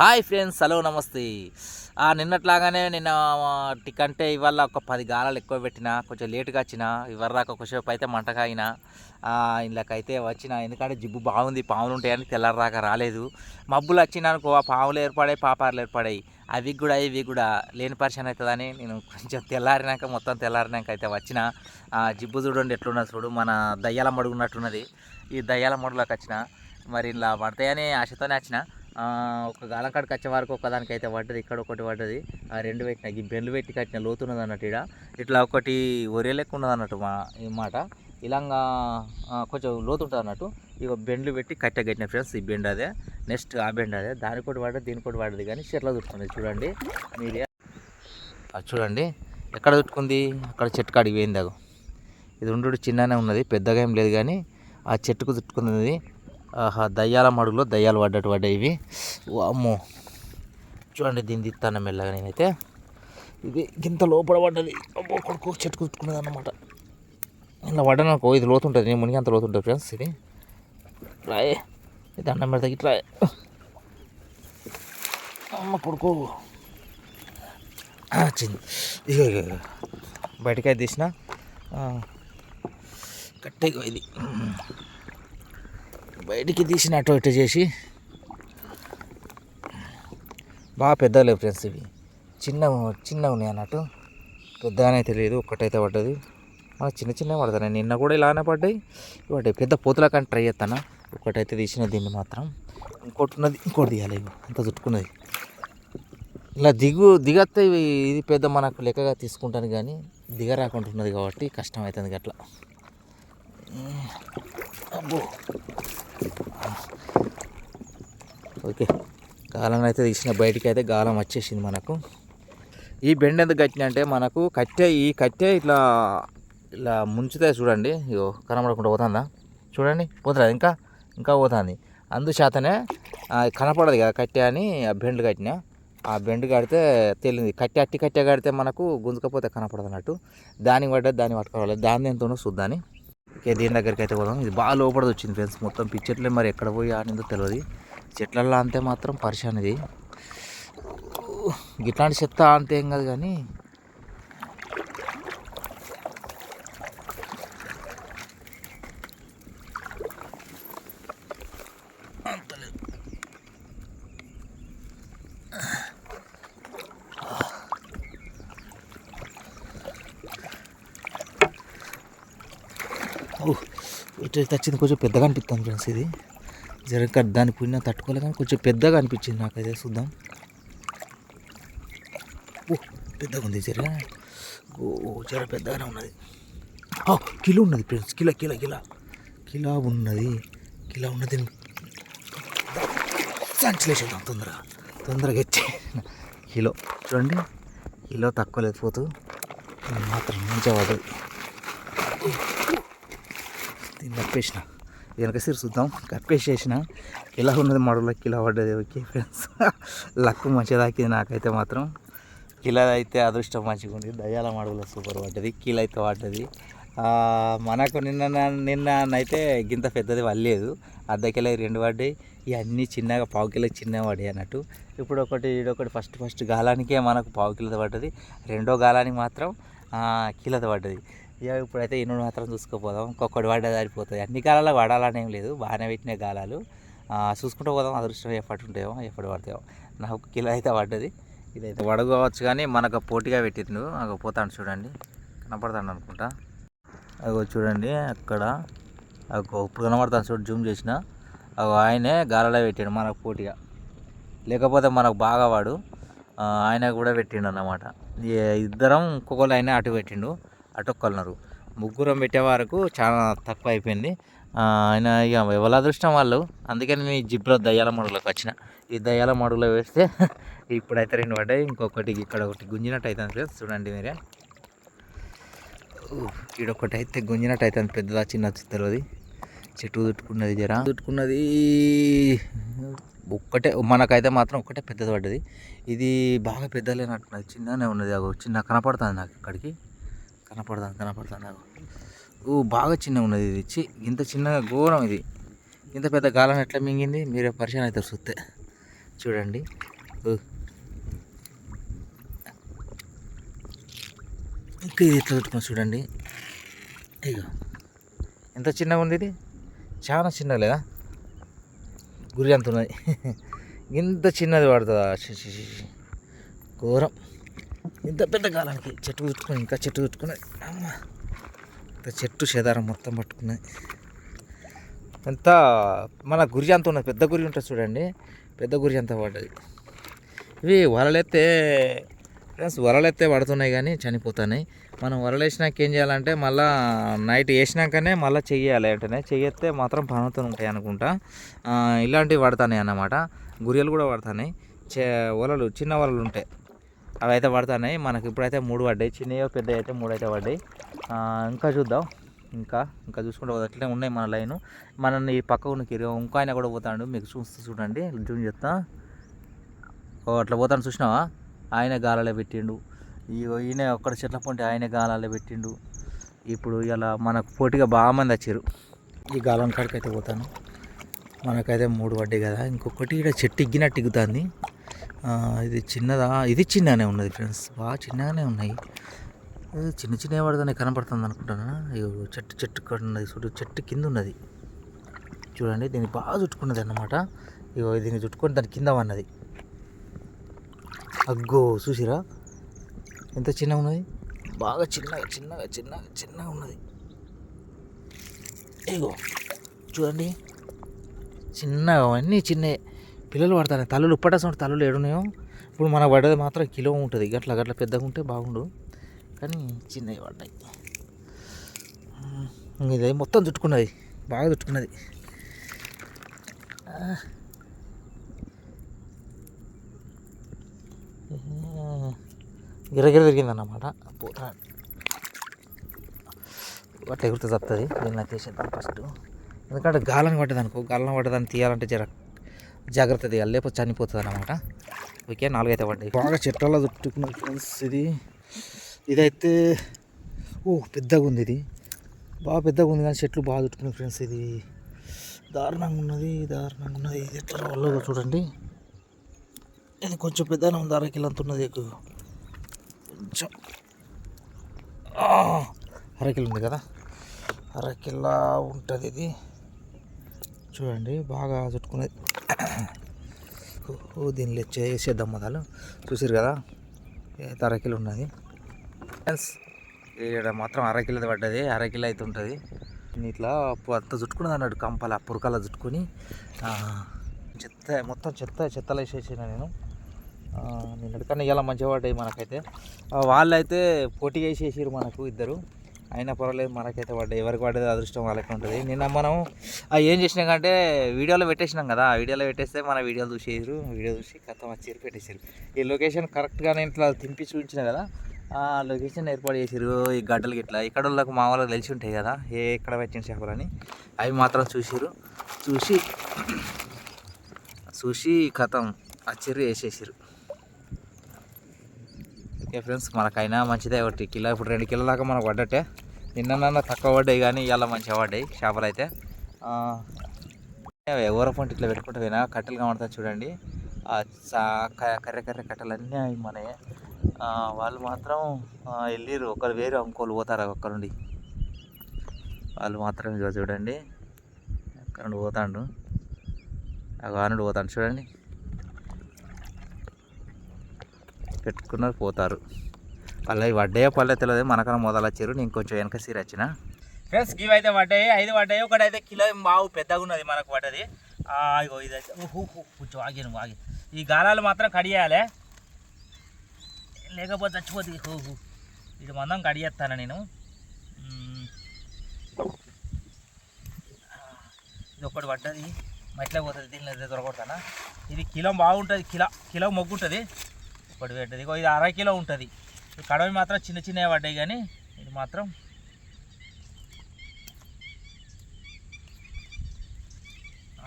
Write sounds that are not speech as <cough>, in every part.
Hi friends hello నమస్తే. నిన్నట్లాగానే నిన్న టికంటే ఇవాళ ఒక పది గాలాలు ఎక్కువ పెట్టిన కొంచెం లేటుగా వచ్చిన ఇవాళ దాకా అయితే మంటకాయిన ఇందులోకైతే వచ్చిన ఎందుకంటే జిబ్బు బాగుంది పాములు ఉంటాయని తెల్లారదాకా రాలేదు. మబ్బులు వచ్చినానుకో ఆ పాములు ఏర్పడాయి పాపాలు ఏర్పడాయి. అవి కూడా ఇవి కూడా లేని పరిచయం అవుతుందని నేను కొంచెం తెల్లారినాక మొత్తం తెల్లారినాక అయితే వచ్చిన. జిబ్బు చూడండి ఎట్లున్నది చూడు మన దయ్యాల మడుగున్నట్టున్నది. ఈ దయ్యాల మడుగులోకి వచ్చిన మరి ఇలా పడతాయని ఆశతోనే వచ్చిన. ఒక గాలం కాడికి వచ్చే వరకు ఒకదానికి అయితే పడ్డది ఇక్కడ ఒకటి పడ్డది. ఆ రెండు పెట్టిన ఈ బెండ్లు పెట్టి కట్టిన లోతున్నది అన్నట్టు ఇక్కడ ఇట్లా ఒకటి ఒరే లెక్క ఉన్నది అన్నట్టు మా ఈ మాట. ఇలాగా కొంచెం లోతు ఉంటుంది అన్నట్టు. ఇక బెండ్లు పెట్టి కట్టె కట్టిన ఫ్రెండ్స్ ఈ బెండ్ అదే. నెక్స్ట్ ఆ బెండ్ అదే. దానికి కూడా పడ్డది దీనికి కూడా పడ్డది. కానీ చెట్ల చుట్టుకుంది చూడండి. మీరే చూడండి. ఎక్కడ చుట్టుకుంది? అక్కడ చెట్టు కాడికి పోయింది అగో. ఇది ఉండు చిన్ననే ఉన్నది పెద్దగా ఏం లేదు కానీ ఆ చెట్టుకు చుట్టుకున్నది ఆహా దయ్యాల మడుగులో దయ్యాలు పడ్డట్టు పడ్డాయి ఇవి. అమ్మో చూడండి దీన్ని తిత్తాను మెల్లగా నేనైతే. ఇది గింత లోపల పడ్డది. అమ్మో కొడుకు చెట్టు కుట్టుకున్నది అన్నమాట ఇలా పడ్డాను ఇది లోతు ఉంటుంది నేను మునిగి అంత లోతుంటుంది ఫ్రెండ్స్ ఇది. రాయే. ఇది అన్నం పెడతా ఇట్లా అమ్మ కొడుకు. ఆ, చిన్న తీసిన. కట్టేగో ఇది. బయటికి తీసిన అటు ఇటు చేసి. బాగా పెద్దలేవు ఫ్రెండ్స్ ఇవి. చిన్న చిన్నవి ఉన్నాయి అన్నట్టు. పెద్దగానే తెలియదు ఒక్కటైతే పడ్డది. మన చిన్న చిన్న పడతాయి. నిన్న కూడా ఇలానే పడ్డాయి. పడ్డాయి పెద్ద పోతుల కానీ ట్రై చేస్తాను ఒకటైతే తీసిన దీన్ని మాత్రం. ఇంకోటి ఉన్నది ఇంకోటి తీయాలి అంత చుట్టుకున్నది. ఇలా దిగు దిగత్తే ఇది పెద్ద మనకు లెక్కగా తీసుకుంటాను కానీ దిగరాకుండా ఉన్నది కాబట్టి కష్టం అవుతుంది అట్లా. అబ్బో. ఓకే. గాలం అయితే తీసిన బయటికి అయితే గాలం వచ్చేసింది మనకు. ఈ బెండ్ ఎందుకు కట్టిన అంటే మనకు కట్టె ఈ కట్టె ఇట్లా ఇలా ముంచుతే చూడండి. ఇగో కనబడకుండా పోతుందా? చూడండి పోతుంది ఇంకా ఇంకా పోతుంది. అందుచేతనే కనపడదు కదా కట్టె అని ఆ బెండ్ కట్టిన. ఆ బెండ్ కడితే తెలియదు కట్టె అట్టి కట్టె కడితే మనకు గుంజుకపోతే కనపడదు అన్నట్టు దానికి పడ్డది దాన్ని పట్టుకోవాలి. దాన్ని ఎంతనో చూద్దాని ఓకే దీని దగ్గరికి అయితే పోదాం? ఇది బాగా లోపడది వచ్చింది ఫ్రెండ్స్. మొత్తం పిచ్చట్లే మరి ఎక్కడ పోయి ఆడిందో తెలియదు చెట్లల్లో అంతే మాత్రం పరిశాన్ ఇది. ఇట్లాంటి చెత్త అంతే ఏం కాదు కానీ ఇటు తెచ్చింది కొంచెం పెద్దగా అనిపిస్తుంది ఫ్రెండ్స్ ఇది. జర దాని పుణ్యం తట్టుకోలే కానీ కొంచెం పెద్దగా అనిపించింది నాకైతే చూద్దాం. ఓ పెద్దగా ఉంది జర. ఓ జర పెద్దగానే ఉన్నది. ఓ కిలో ఉన్నది friends. Kilo kilo kilo. Kilo ఉన్నది. కిలో ఉన్నది. సంచలేసేద్దాం తొందరగా. తొందరగా ఇచ్చే కిలో. చూడండి. కిలో తక్కువ లేకపోతూ మాత్రం మంచిగా పడదు దీన్ని కప్పేసిన వెనక సిరి చూద్దాం. కప్పేసేసిన. ఇలా ఉన్నది మడుగులో కిలో పడ్డది ఓకే ఫ్రెండ్స్? లక్ మంచిగా తాకింది నాకైతే మాత్రం. కిలో అయితే అదృష్టం మంచిగా ఉంది. దయాల మడుగులో సూపర్ పడ్డది. కిలో అయితే పడ్డది. మనకు నిన్న నిన్న అయితే గింత పెద్దది వల్లేదు అర్ధ కిలో రెండు పడ్డాయి. ఇవన్నీ చిన్నగా పావు కిలో చిన్న పడ్డాయి అన్నట్టు. ఇప్పుడు ఒకటి ఇడొకటి ఫస్ట్ ఫస్ట్ గాలానికే మనకు పావు కిలో పడ్డది. రెండో గాలానికి మాత్రం ఆ, పడ్డది. ఇక ఇప్పుడైతే ఇనుడు మాత్రం చూసుకుపోదాం. ఒక్కొక్కటి పడ్డది సరిపోతుంది. అన్ని గాలాలు పడాలని ఏం లేదు. బాగానే పెట్టిన గాలాలు. చూసుకుంటూ పోదాం. అదృష్టం ఎప్పటి ఉంటాయో ఎప్పుడు పడతాయో నాకు కిలో అయితే పడ్డది. ఇదైతే పడగవచ్చు కానీ మనకు పోటీగా పెట్టిండు అక్కడ పోతాను చూడండి. కనపడతాను అనుకుంటా. అగో చూడండి అక్కడ. ఇప్పుడు కనబడతాను చూడు జూమ్ చేసిన. అగో ఆయనే గాలలో పెట్టాడు మనకు పోటీగా. లేకపోతే మనకు బాగా వాడు. ఆయన కూడా పెట్టిండు అన్నమాట. ఇద్దరం ఇంకొకళ్ళు ఆయన అటు పెట్టిండు. అటొక్కలున్నారు. ముగ్గురం పెట్టే వరకు చాలా తక్కువ అయిపోయింది ఆయన ఇక ఎవరి అదృష్టం వాళ్ళు? అందుకని నేను ఈ జిబ్లో దయ్యాల మడుగులోకి వచ్చిన. ఈ దయ్యాల మడుగులో వేస్తే <laughs> ఇప్పుడైతే రెండు పడ్డాయి. ఇంకొకటి ఇక్కడ ఒకటి గుంజినట్టు అవుతుంది ఫ్రెండ్స్. చూడండి మీరే. ఇడొకటి అయితే గుంజినట్టు అవుతుంది పెద్దదా చిన్న తెలియదు చెట్టు చుట్టుకున్నది జర. చుట్టుకున్నది ఒక్కటే మనకైతే మాత్రం ఒక్కటే పెద్దది పడ్డది. ఇది బాగా పెద్దలేనట్టున్నది. చిన్ననే ఉన్నది. అది చిన్న కనపడుతుంది నాకు ఇక్కడికి. కనపడదాను కనపడదాను ఓ బాగా చిన్న ఉన్నది ఇది. చి ఇంత చిన్నగా ఘోరం ఇది. ఇంత పెద్ద గాలం ఎట్లా మింగింది? మీరే పరిచయం అవుతారు చూస్తే చూడండి. ఓ. ఇంకా ఇది ఎట్లా పెట్టుకుని చూడండి. ఇగో. ఎంత చిన్నగా ఉంది ఇది? చాలా చిన్నగా లేదా? గురి అంత ఉన్నది. <laughs> ఇంత చిన్నది పడుతుందా? ఘోరం. ఇంత పెద్ద కాలానికి చెట్టు చుట్టుకుని ఇంకా చెట్టు చుట్టుకున్నాయి అమ్మ ఇంత చెట్టు చేదారం మొత్తం పట్టుకున్నాయి. ఎంత మన గురి అంత ఉన్నది పెద్ద గురి ఉంటుంది చూడండి. పెద్ద గురి అంత పడ్డది. ఇవి వరలెత్తే ఫ్రెండ్స్ వరలెత్తే పడుతున్నాయి కానీ చనిపోతున్నాయి. మనం వలలు వేసినాక ఏం చేయాలంటే మళ్ళా నైట్ వేసినాకనే మళ్ళీ చెయ్యాలి అంటేనే. చెయ్యతే మాత్రం పనుతూ ఉంటాయి అనుకుంటా. ఇలాంటివి పడతాయి అన్నమాట. గురియలు కూడా పడతాయి చే వలలు చిన్న వలలు ఉంటాయి. అవి అయితే పడుతున్నాయి మనకి ఇప్పుడైతే మూడు పడ్డాయి. చిన్నవి పెద్ద అయితే మూడు అయితే పడ్డాయి ఇంకా చూద్దాం. ఇంకా ఇంకా చూసుకుంటే అట్లనే ఉన్నాయి మన లైన్. మనల్ని ఈ పక్క ఉన్న ఇంకో ఆయన కూడా పోతాడు. మీకు చూస్తూ చూడండి. జూమ్ చెప్తా ఓ అట్లా పోతాను చూసినావా? ఆయన గాలలో పెట్టిండు. ఈయన ఒక్కడ చెట్ల పొంటి ఆయన గాలాలో పెట్టిండు. ఇప్పుడు ఇలా మనకు పోటీగా బాగా మంది వచ్చారు. ఈ గాలం కాడికి అయితే పోతాను. మనకైతే మూడు పడ్డాయి కదా. ఇంకొకటి ఇక్కడ చెట్టు ఇగ్గినట్టు ఇగ్గుతుంది ఇది చిన్నదా? ఇది చిన్నగానే ఉన్నది ఫ్రెండ్స్ బాగా చిన్నగానే ఉన్నాయి. ఇది చిన్న చిన్న పడుతుంది కనపడుతుంది అనుకుంటాను? ఇగో చెట్టు చెట్టు ఉన్నది చూడు చెట్టు కింద ఉన్నది. చూడండి దీన్ని బాగా చుట్టుకున్నది అన్నమాట. ఇగో దీన్ని చుట్టుకొని దాని కింద ఉన్నది అగ్గో చూసిరా? ఎంత చిన్నగా ఉన్నది? బాగా చిన్నగా చిన్నగా చిన్నగా చిన్నగా ఉన్నది. ఇగో చూడండి. చిన్నగా అవన్నీ చిన్నవి. పిల్లలు పడతారు. తల్లులు ఉప్పటేసిన తల్లులు ఏడున్నాయో. ఇప్పుడు మనకు పడ్డది మాత్రం కిలో ఉంటుంది. గట్ల గట్ల పెద్దగా ఉంటే బాగుండు. కానీ చిన్నవి పడ్డాయి. ఇది మొత్తం చుట్టుకున్నది. బాగా చుట్టుకున్నది. గిరగిర తిరిగిందన్నమాట పోతా అట్లా ఎగురితే చస్తుంది దీన్ని తీసేద్దాం ఫస్ట్. ఎందుకంటే గాలం పడ్డది గాలం పడ్డదాన్ని తీయాలంటే జర జాగ్రత్త తీయాలి. లేకపోతే చనిపోతుంది అనమాట ఓకే నాలుగైతే పడ్డాయి. బాగా చెట్లలో చుట్టుకున్నాం ఫ్రెండ్స్ ఇది. ఇదైతే ఓ పెద్దగా ఉంది ఇది. బాగా పెద్దగా ఉంది కానీ చెట్లు బాగా చుట్టుకున్నాయి ఫ్రెండ్స్ ఇది. దారుణంగా ఉన్నది దారుణంగా ఉన్నది. ఇది ఎట్లా వల్ల చూడండి. ఇది కొంచెం పెద్దగా ఉంది అరకిలో అంత ఉన్నది ఎక్కువ. కొంచెం. అరకిల్ ఉంది కదా. అరకిలా ఉంటుంది ఇది. చూడండి బాగా చుట్టుకునేది దీనిలో చేసేద్దాం మొదలు. చూసారు కదా? అయితే అరకిలో ఉన్నది. ఇక్కడ మాత్రం అరకిలోది పడ్డది అరకిలో అయితే ఉంటుంది. ఇట్లా పు- అంత చుట్టుకున్నది అన్నాడు కంపల పురకాల చుట్టుకొని. చెత్త మొత్తం చెత్త చెత్తలు వేసేసిన నేను. నిన్నటికన్నా ఇలా మంచిగా పడ్డాయి మనకైతే. వాళ్ళైతే పోటీ వేసేసారు మనకు ఇద్దరు. అయినా పర్వాలేదు మనకైతే పడ్డాయి ఎవరికి పడ్డది అదృష్టం వాళ్ళకి ఉంటుంది నిన్న మనం ఆ, ఏం చేసినాం అంటే వీడియోలో పెట్టేసినాం కదా వీడియోలో పెట్టేస్తే మన వీడియోలు చూసేసారు వీడియో చూసి కథ వచ్చారు పెట్టేసారు ఈ లొకేషన్ కరెక్ట్గా నేను ఇట్లా తింపి చూపించిన కదా ఆ లొకేషన్ ఏర్పాటు చేసారు ఈ గడ్డలు గిట్లా. ఇక్కడ వాళ్ళకి మా వాళ్ళకి తెలిసి ఉంటాయి కదా ఏ ఎక్కడ పెట్టిన చేపలని అవి మాత్రం చూసారు చూసి చూసి కథం వచ్చారు వేసేసారు ఓకే ఫ్రెండ్స్ మనకైనా మంచిదే ఒకటి కిలో ఇప్పుడు రెండు కిలో దాకా మనకు పడ్డట్టే. నిన్న తక్కువ పడ్డాయి కానీ ఇవాళ మంచిగా పడ్డాయి చేపలు అయితే. ఎవరో పంట ఇట్లా పెట్టుకుంటే పోయినా కట్టెలు కనబడతాయి చూడండి. కర్రె కర్రె కట్టెలు అన్నీ అవి మనయే వాళ్ళు మాత్రం వెళ్ళిరు ఒకరు వేరు ఇంకోళ్ళు పోతారు ఒక్కరుండి వాళ్ళు మాత్రం ఇదిగో చూడండి. అక్కడ నుండి పోతాడు? ఆ వానుడు పోతాడు చూడండి. పెట్టుకున్నారు పోతారు. పల్లె పడ్డాయో పల్లె తెలియదు మనకన్నా మొదలు వచ్చారు. నేను కొంచెం వెనక సీర వచ్చిన. ఫ్రెండ్స్ ఇవి అయితే పడ్డాయి ఐదు పడ్డాయి ఒకటి అయితే కిలో బావు పెద్దగా ఉన్నది మనకు పడ్డది ఆ, ఇగో ఇది అయితే. ఊహు, ఊహు, కొంచెం ఆగాను ఆగి ఈ గాలాలు మాత్రం కడియాలి లేకపోతే చచ్చిపోతుంది. హోహు ఇది మందం కడిగేస్తాను నేను? ఇది ఒకటి పడ్డది. మెట్లకి పోతుంది దీనిలో దొరకొడతానా? ఇది కిలో బాగుంటుంది కిలో కిలో మొగ్గు ఉంటుంది. ఒకటి పెట్టది. ఇగో ఇది అర కిలో ఉంటుంది. కడవి మాత్రం చిన్న చిన్నవి పడ్డాయి కానీ ఇది మాత్రం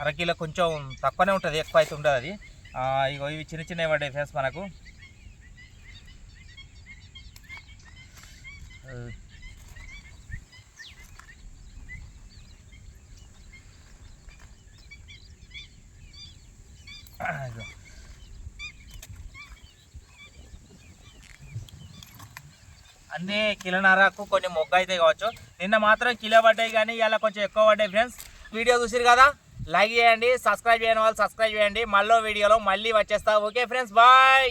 అరకిలో కొంచెం తక్కువనే ఉంటుంది ఎక్కువ అయితే ఉండదు అది. ఇగో ఇవి చిన్న చిన్నవి పడ్డాయి ఫేస్ మనకు. ఇదిగో. అన్ని కిలోన్నరకు కొన్ని మొగ్గ అయితే కావచ్చు. నిన్న మాత్రం కిలో పడ్డాయి కానీ ఇలా కొంచెం ఎక్కువ పడ్డాయి ఫ్రెండ్స్. వీడియో చూసిరు కదా? లైక్ చేయండి సబ్స్క్రైబ్ చేయని వాళ్ళు సబ్స్క్రైబ్ చేయండి. మళ్ళీ వీడియోలో మళ్ళీ వచ్చేస్తా. Okay friends bye!